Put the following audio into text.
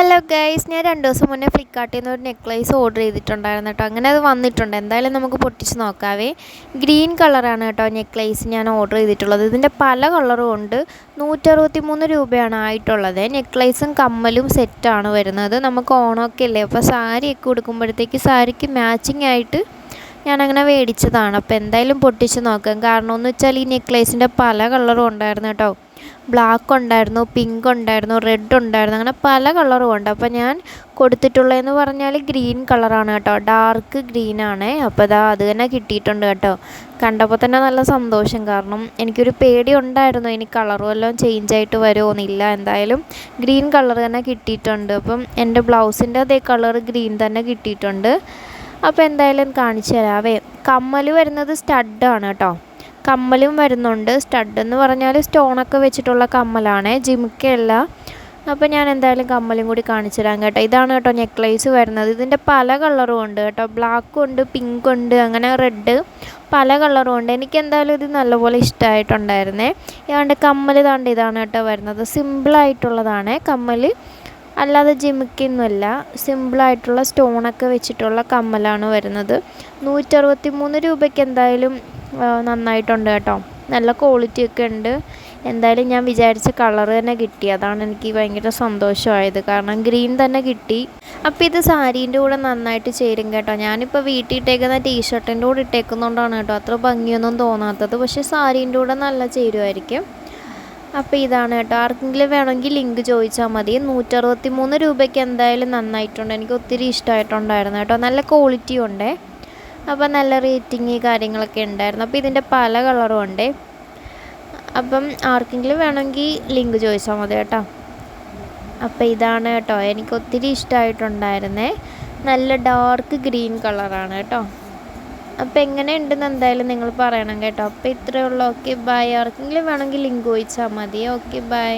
Hello guys ഞാൻ രണ്ട് ദിവസം മുന്നേ ഫ്ലിപ്കാർട്ടിൽ നിന്ന് ഒരു നെക്ലേസ് ഓർഡർ ചെയ്തിട്ടുണ്ടായിരുന്നു കേട്ടോ. അങ്ങനെ അത് വന്നിട്ടുണ്ട്. എന്തായാലും നമുക്ക് പൊട്ടിച്ച് നോക്കാവേ. ഗ്രീൻ കളറാണ് കേട്ടോ നെക്ലേസ് ഞാൻ ഓർഡർ ചെയ്തിട്ടുള്ളത്. ഇതിന്റെ പല കളറും ഉണ്ട്. നൂറ്ററുപത്തി മൂന്ന് രൂപയാണ് ആയിട്ടുള്ളത്. നെക്ലേസും കമ്മലും സെറ്റാണ് വരുന്നത്. നമുക്ക് ഓണമൊക്കെ അല്ലേ? അപ്പോൾ സാരിയൊക്കെ കൊടുക്കുമ്പോഴത്തേക്ക് സാരിക്ക് മാച്ചിങ് ആയിട്ട് ഞാനങ്ങനെ മേടിച്ചതാണ്. അപ്പോൾ എന്തായാലും പൊട്ടിച്ച് നോക്കാം. കാരണം എന്ന് വെച്ചാൽ ഈ നെക്ലേസിന്റെ പല കളറും ഉണ്ടായിരുന്നു കേട്ടോ. ബ്ലാക്ക് ഉണ്ടായിരുന്നു പിങ്ക് ഉണ്ടായിരുന്നു റെഡ് ഉണ്ടായിരുന്നു അങ്ങനെ പല കളറും ഉണ്ട് അപ്പോൾ ഞാൻ കൊടുത്തിട്ടുള്ളതെന്ന് പറഞ്ഞാൽ ഗ്രീൻ കളറാണ് കേട്ടോ. ഡാർക്ക് ഗ്രീൻ ആണ് അപ്പോൾ അതാ അത് തന്നെ കിട്ടിയിട്ടുണ്ട് കേട്ടോ. കണ്ടപ്പോൾ തന്നെ നല്ല സന്തോഷം. കാരണം എനിക്കൊരു പേടി ഉണ്ടായിരുന്നു ഇനി കളറും എല്ലാം ചേഞ്ച് ആയിട്ട് വരുമോന്നില്ല എന്തായാലും ഗ്രീൻ കളർ തന്നെ കിട്ടിയിട്ടുണ്ട്. അപ്പം എന്റെ ബ്ലൗസിന്റെ അതേ കളർ ഗ്രീൻ തന്നെ കിട്ടിയിട്ടുണ്ട്. അപ്പോൾ എന്തായാലും കാണിച്ചു തരാവേ. കമ്മൽ വരുന്നത് സ്റ്റഡാണ് കേട്ടോ. കമ്മലും വരുന്നുണ്ട്. സ്റ്റഡ് എന്ന് പറഞ്ഞാൽ സ്റ്റോണൊക്കെ വെച്ചിട്ടുള്ള കമ്മലാണ്. ജിമിക്കയല്ല. അപ്പോൾ ഞാൻ എന്തായാലും കമ്മലും കൂടി കാണിച്ചു തരാം കേട്ടോ. ഇതാണ് കേട്ടോ നെക്ലേസ് വരുന്നത്. ഇതിന്റെ പല കളറും ഉണ്ട് കേട്ടോ. ബ്ലാക്കും ഉണ്ട് പിങ്ക് ഉണ്ട് അങ്ങനെ റെഡ് പല കളറും ഉണ്ട്. എനിക്ക് എന്തായാലും ഇത് നല്ലപോലെ ഇഷ്ടമായിട്ടുണ്ടായിരുന്നേ ഇതാണ്ട് കമ്മൽ താണ്ട് ഇതാണ് കേട്ടോ വരുന്നത്. സിമ്പിളായിട്ടുള്ളതാണ് കമ്മൽ അല്ലാതെ ജിമിക്കൊന്നുമല്ല. സിമ്പിളായിട്ടുള്ള സ്റ്റോണൊക്കെ വെച്ചിട്ടുള്ള കമ്മലാണ് വരുന്നത്. നൂറ്ററുപത്തി മൂന്ന് രൂപയ്ക്ക് എന്തായാലും നന്നായിട്ടുണ്ട് കേട്ടോ. നല്ല ക്വാളിറ്റി ഒക്കെ ഉണ്ട്. എന്തായാലും ഞാൻ വിചാരിച്ച കളർ തന്നെ കിട്ടി. അതാണ് എനിക്ക് ഭയങ്കര സന്തോഷമായത്. കാരണം ഗ്രീൻ തന്നെ കിട്ടി. അപ്പോൾ ഇത് സാരീന്റെ കൂടെ നന്നായിട്ട് ചേരും കേട്ടോ. ഞാനിപ്പോൾ വീട്ടിൽ ഇട്ടേക്കുന്ന ടീഷർട്ടിന്റെ കൂടെ ഇട്ടേക്കുന്നതുകൊണ്ടാണ് കേട്ടോ അത്ര ഭംഗിയൊന്നും തോന്നാത്തത്. പക്ഷേ സാരീന്റെ കൂടെ നല്ല ചേരുമായിരിക്കും. അപ്പോൾ ഇതാണ് കേട്ടോ. ആർക്കെങ്കിലും വേണമെങ്കിൽ ലിങ്ക് ചോദിച്ചാൽ മതി. നൂറ്ററുപത്തി മൂന്ന് രൂപയ്ക്ക് എന്തായാലും നന്നായിട്ടുണ്ട്. എനിക്ക് ഒത്തിരി ഇഷ്ടമായിട്ടുണ്ടായിരുന്നു കേട്ടോ. നല്ല ക്വാളിറ്റി ഉണ്ടേ. അപ്പോൾ നല്ല റേറ്റിംഗ് കാര്യങ്ങളൊക്കെ ഉണ്ടായിരുന്നു. അപ്പോൾ ഇതിന്റെ പല കളറും ഉണ്ട്. അപ്പം ആർക്കെങ്കിലും വേണമെങ്കിൽ ലിങ്ക് ചോദിച്ചാൽ മതി കേട്ടോ. അപ്പോൾ ഇതാണ് കേട്ടോ. എനിക്ക് ഒത്തിരി ഇഷ്ടമായിട്ടുണ്ടായിരുന്നേ നല്ല ഡാർക്ക് ഗ്രീൻ കളറാണ് കേട്ടോ. അപ്പോൾ എങ്ങനെയുണ്ടെന്ന് എന്തായാലും നിങ്ങൾ പറയണം കേട്ടോ. അപ്പോൾ ഇത്രയേ ഉള്ളൂ. ഓക്കെ ബൈ ആർക്കെങ്കിലും വേണമെങ്കിൽ ലിങ്ക് ചോദിച്ചാൽ മതി. Okay bye